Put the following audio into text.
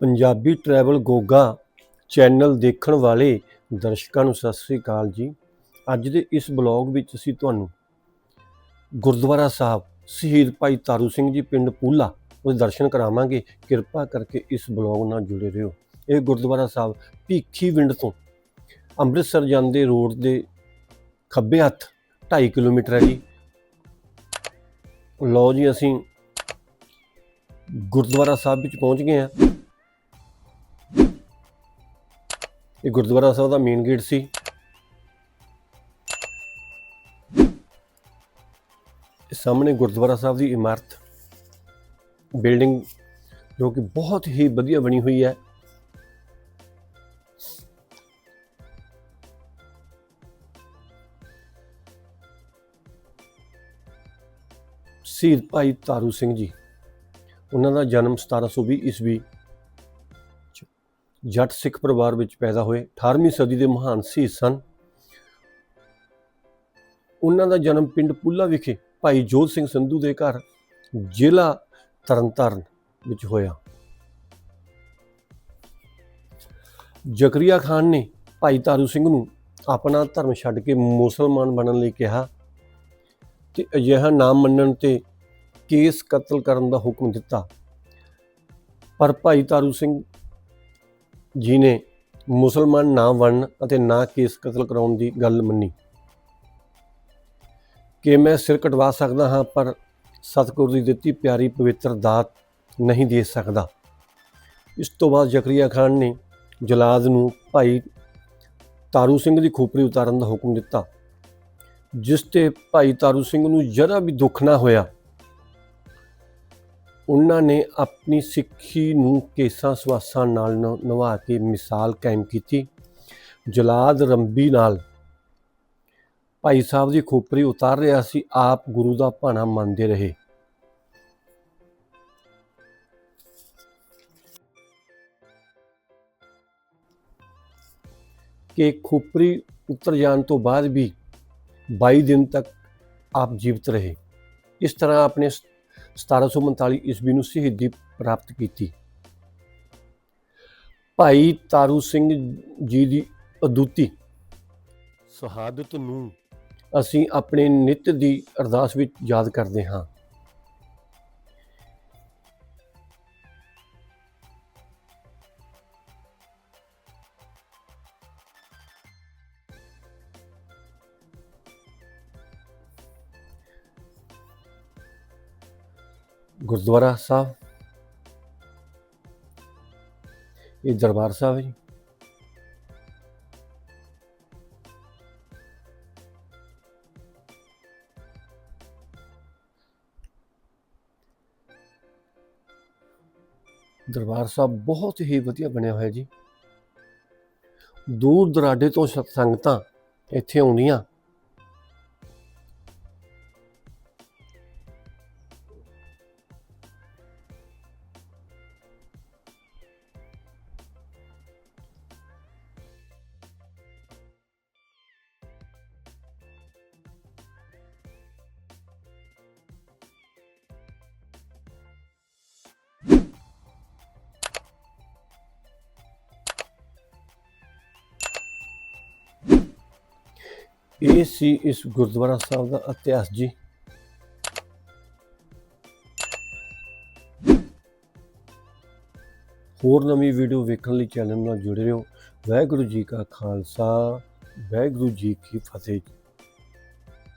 Punjabi travel Goga channel ਦੇਖਣ ਵਾਲੇ ਦਰਸ਼ਕਾਂ ਨੂੰ ਸਤਿ ਸ੍ਰੀ ਅਕਾਲ ਜੀ। ਅੱਜ ਦੇ ਇਸ ਬਲੌਗ ਵਿੱਚ ਅਸੀਂ ਤੁਹਾਨੂੰ ਗੁਰਦੁਆਰਾ ਸਾਹਿਬ ਸ਼ਹੀਦ ਭਾਈ ਤਾਰੂ ਸਿੰਘ ਜੀ ਪਿੰਡ ਪੂਲਾ ਉਹਦੇ ਦਰਸ਼ਨ ਕਰਾਵਾਂਗੇ। ਕਿਰਪਾ ਕਰਕੇ ਇਸ ਬਲੌਗ ਨਾਲ ਜੁੜੇ ਰਹੋ। ਇਹ ਗੁਰਦੁਆਰਾ ਸਾਹਿਬ ਭੀਖੀ ਵਿੰਡ ਤੋਂ ਅੰਮ੍ਰਿਤਸਰ ਜਾਂਦੇ ਰੋਡ ਦੇ ਖੱਬੇ ਹੱਥ 2.5 ਕਿਲੋਮੀਟਰ ਹੈ ਜੀ। ਲਓ ਜੀ, ਅਸੀਂ ਗੁਰਦੁਆਰਾ ਸਾਹਿਬ ਵਿੱਚ ਪਹੁੰਚ ਗਏ ਹਾਂ। ਇਹ ਗੁਰਦੁਆਰਾ ਸਾਹਿਬ ਦਾ ਮੇਨ ਗੇਟ ਸੀ। ਇਹ ਸਾਹਮਣੇ ਗੁਰਦੁਆਰਾ ਸਾਹਿਬ ਦੀ ਇਮਾਰਤ। ਬਿਲਡਿੰਗ ਜੋ ਕਿ ਬਹੁਤ ਹੀ ਵਧੀਆ ਬਣੀ ਹੋਈ ਹੈ। ਸ਼ਹੀਦ ਭਾਈ ਤਾਰੂ ਸਿੰਘ ਜੀ, ਉਹਨਾਂ ਦਾ ਜਨਮ 1720 ਈਸਵੀ ਜੱਟ ਸਿੱਖ ਪਰਿਵਾਰ ਵਿੱਚ ਪੈਦਾ ਹੋਏ 18ਵੀਂ ਸਦੀ ਦੇ ਮਹਾਨ ਸ਼ਹੀਦ ਸਨ। ਉਹਨਾਂ ਦਾ ਜਨਮ ਪਿੰਡ ਪੁੱਲਾ ਵਿਖੇ ਭਾਈ ਜੋਤ ਸਿੰਘ ਸੰਧੂ ਦੇ ਘਰ, ਜ਼ਿਲ੍ਹਾ ਤਰਨਤਾਰਨ ਵਿੱਚ ਹੋਇਆ। ਜ਼ਕਰੀਆ ਖਾਨ ਨੇ ਭਾਈ ਤਾਰੂ ਸਿੰਘ ਨੂੰ ਆਪਣਾ ਧਰਮ ਛੱਡ ਕੇ ਮੁਸਲਮਾਨ ਬਣਨ ਲਈ ਕਿਹਾ ਤੇ ਅਜਿਹਾ ਨਾਮ ਮੰਨਣ ਤੇ ਕੇਸ ਕਤਲ ਕਰਨ ਦਾ ਹੁਕਮ ਦਿੱਤਾ। ਪਰ ਭਾਈ ਤਾਰੂ ਸਿੰਘ ਜੀ ਮੁਸਲਮਾਨ ਨਾ ਬਣਨ ਅਤੇ ਨਾ ਕੇਸ ਕਤਲ ਕਰਾਉਣ ਦੀ ਗੱਲ ਮੰਨੀ। ਕਿ ਮੈਂ ਸਿਰ ਕਟਵਾ ਸਕਦਾ ਹਾਂ, ਪਰ ਸਤਿਗੁਰ ਦੀ ਦਿੱਤੀ ਪਿਆਰੀ ਪਵਿੱਤਰ ਦਾਤ ਨਹੀਂ ਦੇ ਸਕਦਾ। ਇਸ ਤੋਂ ਬਾਅਦ ਜ਼ਕਰੀਆ ਖਾਨ ਨੇ ਜਲਾਦ ਨੂੰ ਭਾਈ ਤਾਰੂ ਸਿੰਘ ਦੀ ਖੋਪੜੀ ਉਤਾਰਨ ਦਾ ਹੁਕਮ ਦਿੱਤਾ, ਜਿਸ ਤੇ ਭਾਈ ਤਾਰੂ ਸਿੰਘ ਨੂੰ ਜਰਾ ਵੀ ਦੁੱਖ ਨਾ ਹੋਇਆ। ਉਹਨਾਂ ਨੇ ਆਪਣੀ ਸਿੱਖੀ ਨੂੰ ਕੇਸਾਂ ਸਵਾਸਾਂ ਨਾਲ ਨ- ਨਿਭਾ ਕੇ ਮਿਸਾਲ ਕਾਇਮ ਕੀਤੀ। ਜਲਾਦ ਰੰਬੀ ਨਾਲ ਭਾਈ ਸਾਹਿਬ ਦੀ ਖੋਪਰੀ ਉਤਾਰ ਰਿਹਾ ਸੀ, ਆਪ ਗੁਰੂ ਦਾ ਭਾਣਾ ਮੰਨਦੇ ਰਹੇ। ਕਿ ਖੋਪਰੀ ਉਤਰ ਜਾਣ ਤੋਂ ਬਾਅਦ ਵੀ 22 ਦਿਨ ਤੱਕ ਆਪ ਜੀਵਤ ਰਹੇ। ਇਸ ਤਰ੍ਹਾਂ ਆਪਣੇ 1739 ਈਸਵੀ ਨੂੰ ਸ਼ਹੀਦੀ ਪ੍ਰਾਪਤ ਕੀਤੀ। ਭਾਈ ਤਾਰੂ ਸਿੰਘ ਜੀ ਦੀ ਅਦੁੱਤੀ। ਸ਼ਹਾਦਤ ਨੂੰ ਅਸੀਂ ਆਪਣੇ ਨਿੱਤ ਦੀ ਅਰਦਾਸ ਵਿੱਚ ਯਾਦ ਕਰਦੇ ਹਾਂ। ਗੁਰਦੁਆਰਾ ਸਾਹਿਬ। ਇਹ ਦਰਬਾਰ ਸਾਹਿਬ ਹੈ ਜੀ। ਦਰਬਾਰ ਸਾਹਿਬ ਬਹੁਤ ਹੀ ਵਧੀਆ ਬਣਿਆ ਹੋਇਆ ਜੀ। ਦੂਰ ਦਰਾਡੇ ਤੋਂ ਸ- ਸੰਗਤਾਂ ਇੱਥੇ ਆਉਂਦੀਆਂ। ਇਹ ਸੀ ਇਸ ਗੁਰਦੁਆਰਾ ਸਾਹਿਬ ਦਾ ਇਤਿਹਾਸ ਜੀ। ਹੋਰ ਨਵੀਂ ਵੀਡੀਓ ਵੇਖਣ ਲਈ ਚੈਨਲ ਨਾਲ ਜੁੜੇ ਰਹੋ। ਵਾਹਿਗੁਰੂ ਜੀ ਕਾ ਖਾਲਸਾ, ਵਾਹਿਗੁਰੂ ਜੀ ਕੀ ਫਤਿਹ